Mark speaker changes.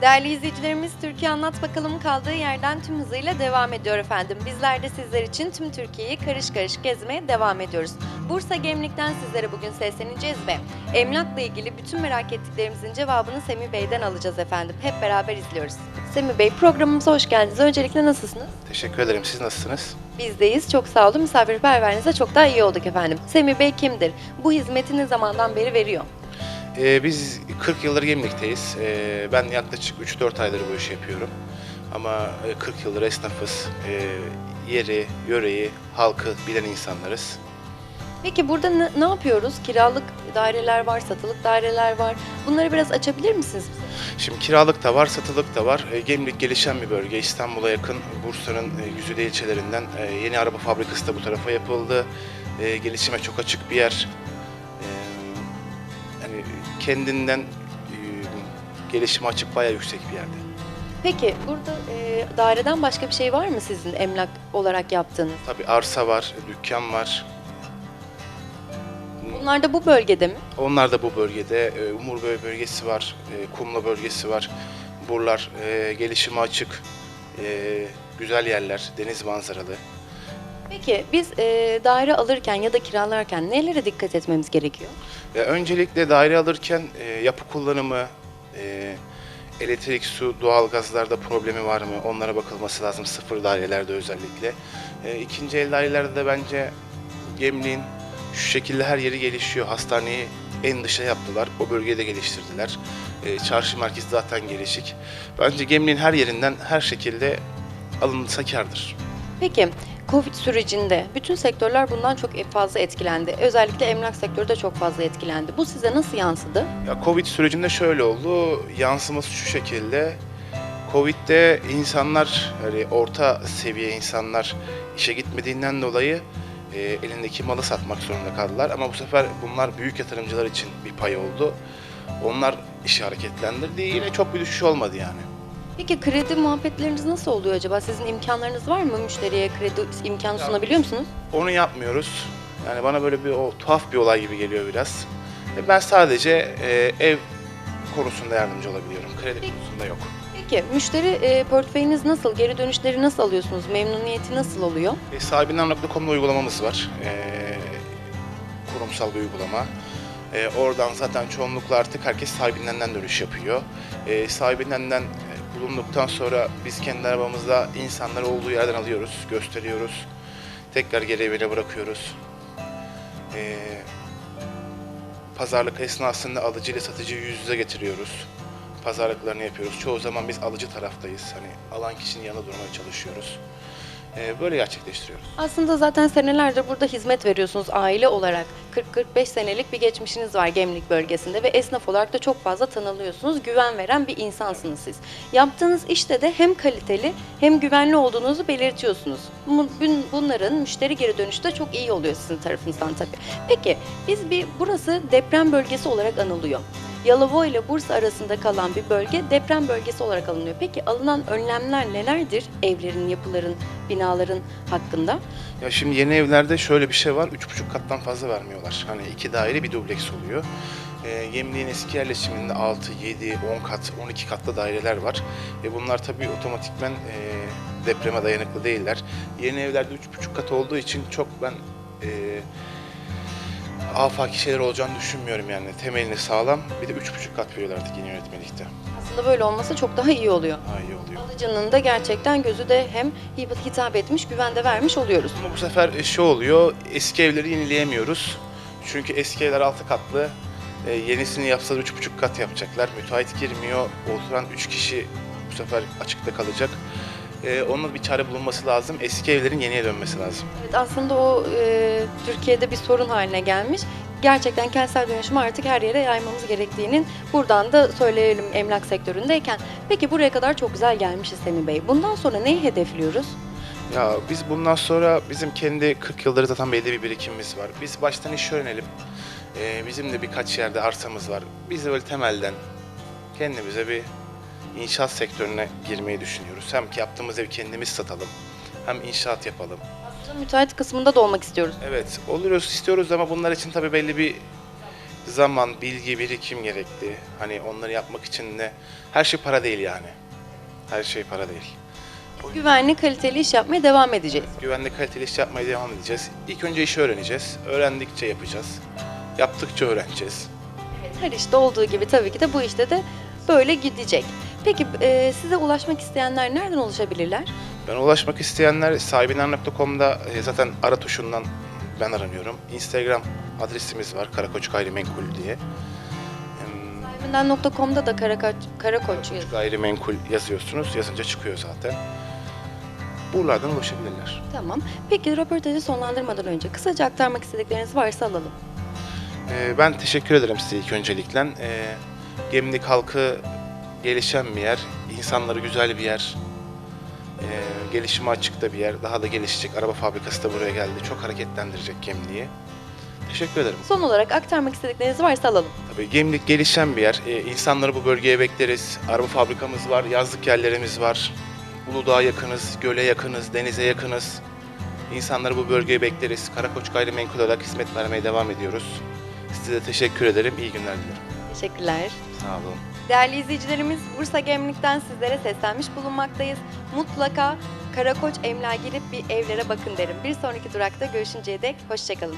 Speaker 1: Değerli izleyicilerimiz Türkiye Anlat Bakalım kaldığı yerden tüm hızıyla devam ediyor efendim. Bizler de sizler için tüm Türkiye'yi karış karış gezmeye devam ediyoruz. Bursa Gemlik'ten sizlere bugün sesleneceğiz ve emlakla ilgili bütün merak ettiklerimizin cevabını Semih Bey'den alacağız efendim. Hep beraber izliyoruz. Semih Bey programımıza hoş geldiniz. Öncelikle nasılsınız?
Speaker 2: Teşekkür ederim. Siz nasılsınız?
Speaker 1: Bizdeyiz. Çok sağ olun. Misafirperverliğinize çok daha iyi olduk efendim. Semih Bey kimdir? Bu hizmeti ne zamandan beri veriyor?
Speaker 2: Ee, biz 40 yıldır Gemlik'teyiz. Ee, ben yaklaşık 3-4 aydır bu işi yapıyorum. Ama e, 40 yıldır esnafız. Ee, yeri, yöreyi, halkı bilen insanlarız.
Speaker 1: Peki burada ne, ne yapıyoruz? Kiralık daireler var, satılık daireler var. Bunları biraz açabilir misiniz? bize?
Speaker 2: Şimdi kiralık da var, satılık da var. Ee, Gemlik gelişen bir bölge. İstanbul'a yakın Bursa'nın e, güzide ilçelerinden e, yeni araba fabrikası da bu tarafa yapıldı. E, gelişime çok açık bir yer. Yani kendinden e, gelişime açık bayağı yüksek bir yerde.
Speaker 1: Peki burada e, daireden başka bir şey var mı sizin emlak olarak yaptığınız?
Speaker 2: Tabii arsa var, dükkan var.
Speaker 1: Bunlar da bu bölgede mi?
Speaker 2: Onlar da bu bölgede. E, Umurbey bölgesi var, e, Kumla bölgesi var. Buralar e, gelişime açık, e, güzel yerler, deniz manzaralı.
Speaker 1: Peki biz e, daire alırken ya da kiralarken nelere dikkat etmemiz gerekiyor?
Speaker 2: E, öncelikle daire alırken e, yapı kullanımı, e, elektrik, su, doğalgazlarda problemi var mı onlara bakılması lazım sıfır dairelerde özellikle. E, ikinci el dairelerde de bence Gemliğin şu şekilde her yeri gelişiyor. Hastaneyi en dışa yaptılar. O bölgeyi de geliştirdiler. E, çarşı merkezi zaten gelişik. Bence Gemliğin her yerinden her şekilde alınsa kârdır.
Speaker 1: Peki Covid sürecinde bütün sektörler bundan çok fazla etkilendi. Özellikle emlak sektörü de çok fazla etkilendi. Bu size nasıl yansıdı?
Speaker 2: Ya Covid sürecinde şöyle oldu. Yansıması şu şekilde. Covid'de insanlar hani orta seviye insanlar işe gitmediğinden dolayı e, elindeki malı satmak zorunda kaldılar. Ama bu sefer bunlar büyük yatırımcılar için bir pay oldu. Onlar işi hareketlendirdi. Yine çok bir düşüş olmadı yani.
Speaker 1: Peki kredi muhabbetleriniz nasıl oluyor acaba? Sizin imkanlarınız var mı? Müşteriye kredi imkanı sunabiliyor musunuz?
Speaker 2: Onu yapmıyoruz. Yani bana böyle bir o tuhaf bir olay gibi geliyor biraz. E, Ben sadece e, ev konusunda yardımcı olabiliyorum. Kredi konusunda yok.
Speaker 1: Peki müşteri e, portföyünüz nasıl? Geri dönüşleri nasıl alıyorsunuz? Memnuniyeti nasıl oluyor?
Speaker 2: E, sahibinden.com'da uygulamamız var. E, kurumsal bir uygulama. E, oradan zaten çoğunlukla artık herkes sahibindenden dönüş yapıyor. E, sahibindenden bulunduktan sonra biz kendi arabamızla insanları olduğu yerden alıyoruz, gösteriyoruz. Tekrar geri evine bırakıyoruz. E, pazarlık esnasında alıcı ile satıcıyı yüz yüze getiriyoruz. Pazarlıklarını yapıyoruz. Çoğu zaman biz alıcı taraftayız. Hani alan kişinin yanında durmaya çalışıyoruz. E, böyle gerçekleştiriyoruz.
Speaker 1: Aslında zaten senelerdir burada hizmet veriyorsunuz aile olarak. 40-45 senelik bir geçmişiniz var Gemlik bölgesinde ve esnaf olarak da çok fazla tanınıyorsunuz. Güven veren bir insansınız siz. Yaptığınız işte de hem kaliteli hem güvenli olduğunuzu belirtiyorsunuz. Bu- bun- Bunların müşteri geri dönüşü de çok iyi oluyor sizin tarafınızdan tabii. Peki biz bir burası deprem bölgesi olarak anılıyor. Yalova ile Bursa arasında kalan bir bölge deprem bölgesi olarak alınıyor. Peki alınan önlemler nelerdir evlerin, yapıların, binaların hakkında?
Speaker 2: Ya şimdi yeni evlerde şöyle bir şey var. Üç buçuk kattan fazla vermiyorlar. Hani iki daire bir dubleks oluyor. E, Gemliğin eski yerleşiminde 6, 7, 10 kat, 12 katlı daireler var. E, bunlar tabii otomatikmen e, depreme dayanıklı değiller. Yeni evlerde üç buçuk kat olduğu için çok ben e, afaki şeyler olacağını düşünmüyorum yani. Temelini sağlam. Bir de üç buçuk kat veriyorlar artık yeni yönetmelikte.
Speaker 1: Aslında böyle olması çok daha iyi oluyor.
Speaker 2: Daha iyi oluyor.
Speaker 1: Alıcının da gerçekten gözü de hem hitap etmiş, güven de vermiş oluyoruz.
Speaker 2: Ama bu sefer şu oluyor, eski evleri yenileyemiyoruz. Çünkü eski evler altı katlı, e, yenisini yapsa üç buçuk kat yapacaklar. Müteahhit girmiyor, oturan üç kişi bu sefer açıkta kalacak. E, onun bir çare bulunması lazım. Eski evlerin yeniye dönmesi lazım.
Speaker 1: Evet aslında o e, Türkiye'de bir sorun haline gelmiş. Gerçekten kentsel dönüşümü artık her yere yaymamız gerektiğinin buradan da söyleyelim emlak sektöründeyken. Peki buraya kadar çok güzel gelmişiz Semih Bey. Bundan sonra neyi hedefliyoruz?
Speaker 2: Ya biz bundan sonra bizim kendi 40 yıldır zaten belli bir birikimimiz var. Biz baştan iş öğrenelim. E, bizim de birkaç yerde arsamız var. Biz de böyle temelden kendimize bir inşaat sektörüne girmeyi düşünüyoruz. Hem ki yaptığımız evi kendimiz satalım, hem inşaat yapalım.
Speaker 1: Aslında müteahhit kısmında da olmak istiyoruz.
Speaker 2: Evet, oluyoruz istiyoruz ama bunlar için tabii belli bir zaman, bilgi, birikim gerekli. Hani onları yapmak için de her şey para değil yani. Her şey para değil.
Speaker 1: Güvenli, kaliteli iş yapmaya devam edeceğiz.
Speaker 2: Güvenli kaliteli iş yapmaya devam edeceğiz. İlk önce işi öğreneceğiz. Öğrendikçe yapacağız. Yaptıkça öğreneceğiz.
Speaker 1: Her işte olduğu gibi tabii ki de bu işte de böyle gidecek. Peki e, size ulaşmak isteyenler nereden ulaşabilirler?
Speaker 2: Bana ulaşmak isteyenler sahibinden.com'da e, zaten ara tuşundan ben aranıyorum. Instagram adresimiz var Karakoç Gayrimenkul diye.
Speaker 1: Sahibinden.com'da da Karakoç, Karakoç yazıyor.
Speaker 2: Gayrimenkul yazıyorsunuz. Yazınca çıkıyor zaten. Buralardan ulaşabilirler.
Speaker 1: Tamam. Peki röportajı sonlandırmadan önce kısaca aktarmak istedikleriniz varsa alalım.
Speaker 2: Ee, Ben teşekkür ederim size ilk öncelikle. Ee, Gemlik halkı gelişen bir yer, insanları güzel bir yer, ee, gelişime açık da bir yer. Daha da gelişecek. Araba fabrikası da buraya geldi. Çok hareketlendirecek Gemlik'i. Teşekkür ederim.
Speaker 1: Son olarak aktarmak istedikleriniz varsa alalım.
Speaker 2: Tabii Gemlik gelişen bir yer. Ee, insanları bu bölgeye bekleriz. Araba fabrikamız var, yazlık yerlerimiz var. Uludağ'a yakınız, göle yakınız, denize yakınız. İnsanları bu bölgeye bekleriz. Karakoç Gayrimenkul olarak hizmet vermeye devam ediyoruz. Size de teşekkür ederim. İyi günler dilerim.
Speaker 1: Teşekkürler.
Speaker 2: Sağ olun.
Speaker 1: Değerli izleyicilerimiz Bursa Gemlik'ten sizlere seslenmiş bulunmaktayız. Mutlaka Karakoç Emlak'a girip bir evlere bakın derim. Bir sonraki durakta görüşünceye dek hoşçakalın.